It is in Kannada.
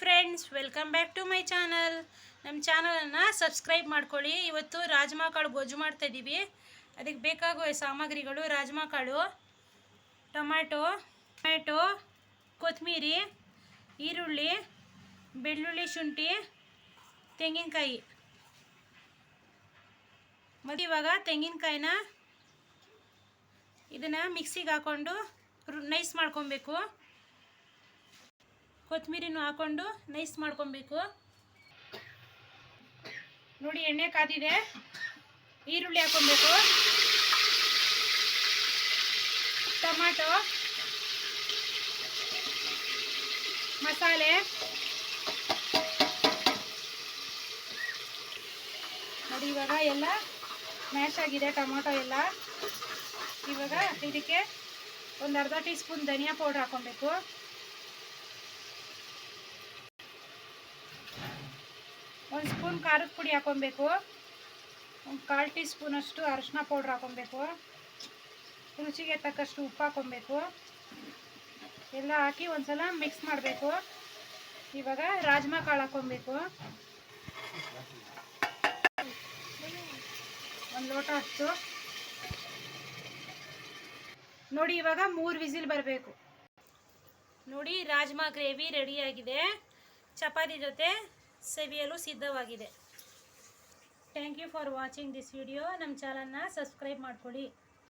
Friends welcome back to my channel ನಮ್ಮ ಚಾನಲನ್ನು ಸಬ್ಸ್ಕ್ರೈಬ್ ಮಾಡ್ಕೊಳ್ಳಿ. ಇವತ್ತು ರಾಜ್ಮಾ ಕಾಳು ಗೊಜ್ಜು ಮಾಡ್ತಾ ಇದ್ದೀವಿ ಅದಕ್ಕೆ ಬೇಕಾಗುವ ಸಾಮಗ್ರಿಗಳು ರಾಜ್ಮಾ ಕಾಳು, ಟೊಮ್ಯಾಟೊ ಟೊಮ್ಯಾಟೊ ಕೊತ್ತಂಬರಿ ಈರುಳ್ಳಿ, ಬೆಳ್ಳುಳ್ಳಿ ಶುಂಠಿ, ತೆಂಗಿನಕಾಯಿ. ಮತ್ತು ಇವಾಗ ತೆಂಗಿನಕಾಯಿನ ಇದನ್ನು ಮಿಕ್ಸಿಗೆ ಹಾಕ್ಕೊಂಡು ನೈಸ್ ಮಾಡ್ಕೊಬೇಕು. ಕೊತ್ತಂಬರಿನೂ ಹಾಕೊಂಡು ನೈಸ್ ಮಾಡ್ಕೊಬೇಕು. ನೋಡಿ ಎಣ್ಣೆ ಕಾದಿದೆ. ಈರುಳ್ಳಿ ಹಾಕೊಬೇಕು. ಟೊಮಾಟೊ. ಮಸಾಲೆ. ನೋಡಿ ಇವಾಗ ಎಲ್ಲ ಮ್ಯಾಶ್ ಆಗಿದೆ ಟೊಮಾಟೊ ಎಲ್ಲ. ಇವಾಗ ಇದಕ್ಕೆ ಒಂದು ಅರ್ಧ ಟೀ ಸ್ಪೂನ್ ಧನಿಯಾ ಪೌಡ್ರ್ ಹಾಕೊಬೇಕು. ಒಂದು ಸ್ಪೂನ್ ಖಾರದ ಪುಡಿ ಹಾಕೊಬೇಕು ಒಂದು ಕಾಲು ಟೀ ಸ್ಪೂನಷ್ಟು ಅರಶಿನ ಪೌಡ್ರ್ ಹಾಕೊಬೇಕು ರುಚಿಗೆ ತಕ್ಕಷ್ಟು ಉಪ್ಪು ಹಾಕೊಬೇಕು ಎಲ್ಲ ಹಾಕಿ ಒಂದ್ಸಲ ಮಿಕ್ಸ್ ಮಾಡಬೇಕು. ಇವಾಗ ರಾಜ್ಮಾ ಕಾಳು ಹಾಕೊಬೇಕು ಒಂದು ಲೋಟ ಅಷ್ಟು. ನೋಡಿ ಇವಾಗ ಮೂರು ವಿಸಿಲ್ ಬರಬೇಕು. ನೋಡಿ ರಾಜ್ಮಾ ಗ್ರೇವಿ ರೆಡಿಯಾಗಿದೆ ಚಪಾತಿ ಜೊತೆ ಸವಿಯಲು ಸಿದ್ಧವಾಗಿದೆ. Thank you for watching this video ನಮ್ಮ ಚಾನಲ್ನ ಸಬ್ಸ್ಕ್ರೈಬ್ ಮಾಡ್ಕೊಳ್ಳಿ.